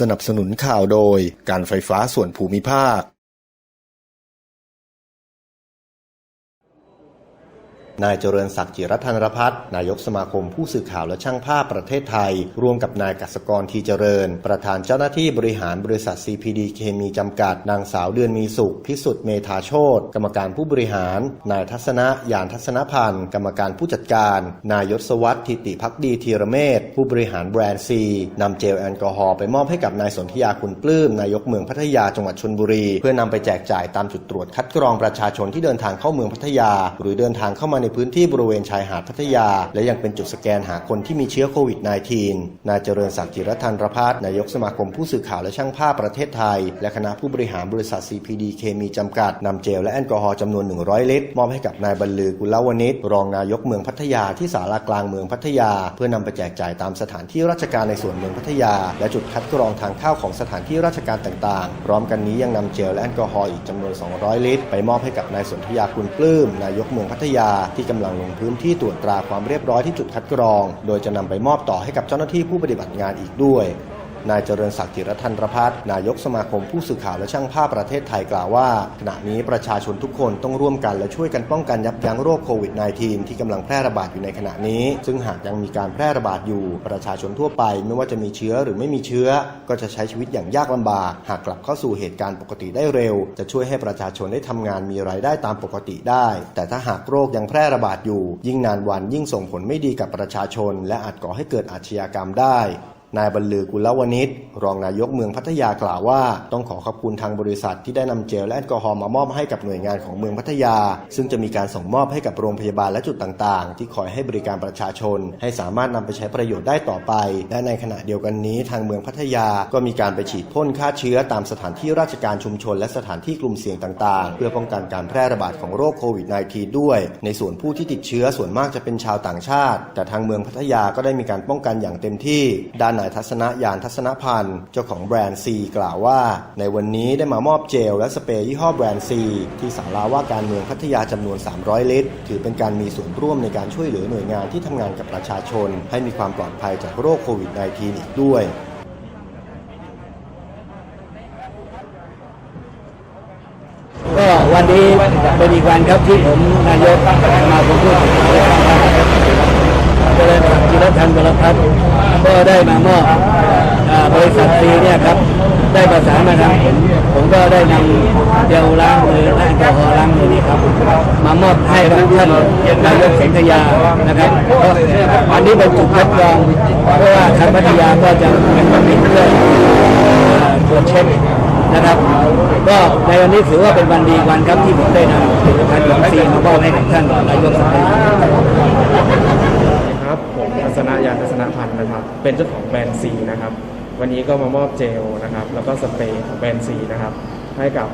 สนับสนุนข่าวโดยการไฟฟ้าส่วนภูมิภาค นายเจริญศักดิ์จิรัตนรพัฒน์นายกสมาคมผู้สื่อข่าวและช่างภาพประเทศไทย ร่วมกับนายกัสกรทีเจริญ ประธานเจ้าหน้าที่บริหารบริษัท CPD เคมีจำกัด นางสาวเดือนมีสุข พิสุทธิ์เมธาโชตกรรมการผู้บริหาร นายทัศนะยานทัศนพันธ์ กรรมการผู้จัดการ นายยศวัฒน์ทิติพักดีธีรเมธผู้บริหารแบรนด์ซีนำเจลแอลกอฮอล์ไปมอบให้กับนายสนธิยาคุณปลื้มนายกเมืองพัทยาจังหวัดชลบุรี เพื่อนำไปแจกจ่ายตามจุดตรวจคัดกรองประชาชนที่เดินทางเข้าเมืองพัทยา หรือเดินทางเข้ามาในพื้นที่บริเวณชายหาดพัทยา และยังเป็นจุดสแกนหาคนที่มีเชื้อโควิด -19 นายเจริญศักดิ์จิรทันรพัฒน์นายกสมาคมผู้สื่อข่าวและช่างภาพประเทศไทย และคณะผู้บริหารบริษัท CPD เคมีจำกัดนำเจลและแอลกอฮอล์จำนวน 100 ลิตร มอบให้กับนายบรรลือกุลวณิชรองนายกเมืองพัทยาที่ศาลากลางเมืองพัทยา เพื่อนำไปแจกจ่ายตามสถานที่ราชการในส่วนเมืองพัทยา และจุดคัดกรองทางเข้าของสถานที่ราชการต่างๆ พร้อมกันนี้ยังนำเจลและแอลกอฮอล์อีกจำนวน 200 ลิตร ไปมอบให้กับนายสนธยาคุณปลื้มนายกเมืองพัทยาที่กำลังลงพื้นที่ตรวจตราความเรียบร้อยที่จุดคัดกรอง โดยจะนำไปมอบต่อให้กับเจ้าหน้าที่ผู้ปฏิบัติงานอีกด้วย นายเจริญศักดิ์จิรทันรพัฒน์นายกสมาคมผู้สื่อข่าวและช่างภาพประเทศไทยกล่าวว่า ขณะนี้ประชาชนทุกคนต้องร่วมกันและช่วยกันป้องกันยับยั้งโรคโควิด -19 ที่กำลังแพร่ระบาดอยู่ในขณะนี้ ซึ่งหากยังมีการแพร่ระบาดอยู่ ประชาชนทั่วไปไม่ว่าจะมีเชื้อหรือไม่มีเชื้อ ก็จะใช้ชีวิตอย่างยากลำบาก หากกลับเข้าสู่เหตุการณ์ปกติได้เร็ว จะช่วยให้ประชาชนได้ทำงานมีรายได้ตามปกติได้ แต่ถ้าหากโรคยังแพร่ระบาดอยู่ ยิ่งนานวันยิ่งส่งผลไม่ดีกับประชาชน และอาจก่อให้เกิดอาชญากรรมได้ นายบรรลือกุลวณิชรองนายกเมืองพัทยากล่าวว่า ต้องขอขอบคุณทางบริษัทที่ได้นำเจลและแอลกอฮอล์มามอบให้กับหน่วยงานของเมืองพัทยา ซึ่งจะมีการส่งมอบให้กับโรงพยาบาลและจุดต่างๆ ที่คอยให้บริการประชาชน ให้สามารถนำไปใช้ประโยชน์ได้ต่อไป และในขณะเดียวกันนี้ทางเมืองพัทยาก็มีการไปฉีดพ่นฆ่าเชื้อตามสถานที่ราชการชุมชน และสถานที่กลุ่มเสี่ยงต่างๆ เพื่อป้องกันการแพร่ระบาดของโรคโควิด -19 ด้วย ในส่วนผู้ที่ติดเชื้อส่วนมากจะเป็นชาวต่างชาติ แต่ทางเมืองพัทยาก็ได้มีการป้องกันอย่างเต็มที่ด้านนายทัศนยานทัศนพันธ์ เจ้าของแบรนด์ซีกล่าวว่า ในวันนี้ได้มามอบเจลและสเปรย์ยี่ห้อแบรนด์ซีที่ศาลาว่าการเมืองพัทยาจำนวน 300 ลิตร ถือเป็นการมีส่วนร่วมในการช่วยเหลือหน่วยงานที่ทำงานกับประชาชน ให้มีความปลอดภัยจากโรคโควิด -19 อีกด้วยก็วันนี้เป็นอีกวันครับที่ผมนายกมาคมผู้สื่อข่าวและเจริญศักดิ์จิรทันบรพัฒน์ ก็ได้มามอบอ่าบริษัทซีเนี่ยครับได้ประสานมาทางผมผมก็ได้นำเจลล้างมือและแอลกอฮอล์ล้างมือนี่ครับ มามอบให้กับท่านนายกเสงขยานะครับก็อันนี้เป็นจุดคัดกรองเพราะว่าทางพัทยาก็จะเป็นคนมีเครื่องตรวจเช็คนะครับ ก็ในวันนี้ถือว่าเป็นวันดีวันครับที่ผมได้นำผลิตภัณฑ์ของซีมามอบให้กับท่านนายกสภา ครับผมทัศนยานทัศนพันธ์นะครับ เป็นเจ้าของแบรนด์ซีนะครับ วันนี้ก็มามอบเจลนะครับ แล้วก็สเปรย์ของแบรนด์ซีนะครับ ให้กับ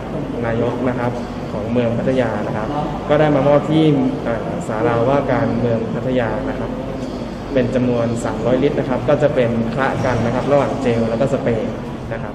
นายกนะครับของเมืองพัทยานะครับ ก็ได้มามอบที่สาราว่าการเมืองพัทยานะครับ เป็นจำนวน 300 ลิตรนะครับ ก็จะเป็นคละกันนะครับ ระหว่างเจลแล้วก็สเปรย์นะครับ